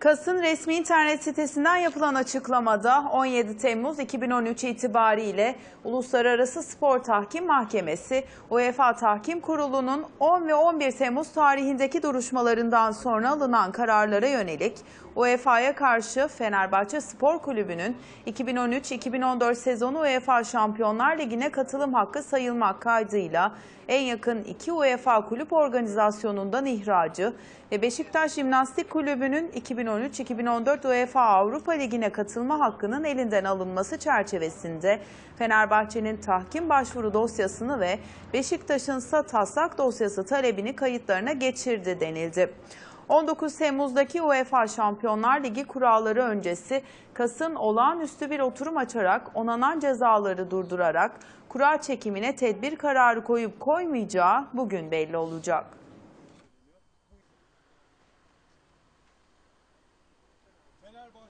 KAS'ın resmi internet sitesinden yapılan açıklamada 17 Temmuz 2013 itibariyle Uluslararası Spor Tahkim Mahkemesi UEFA Tahkim Kurulu'nun 10 ve 11 Temmuz tarihindeki duruşmalarından sonra alınan kararlara yönelik UEFA'ya karşı Fenerbahçe Spor Kulübü'nün 2013-2014 sezonu UEFA Şampiyonlar Ligi'ne katılım hakkı sayılmak kaydıyla en yakın iki UEFA kulüp organizasyonundan ihracı ve Beşiktaş Jimnastik Kulübü'nün 2013-2014 UEFA Avrupa Ligi'ne katılma hakkının elinden alınması çerçevesinde Fenerbahçe'nin tahkim başvuru dosyasını ve Beşiktaş'ın ise taslak dosyası talebini kayıtlarına geçirdi denildi. 19 Temmuz'daki UEFA Şampiyonlar Ligi kuralları öncesi Kas'ın olağanüstü bir oturum açarak onanan cezaları durdurarak kura çekimine tedbir kararı koyup koymayacağı bugün belli olacak. Fenerbahçe.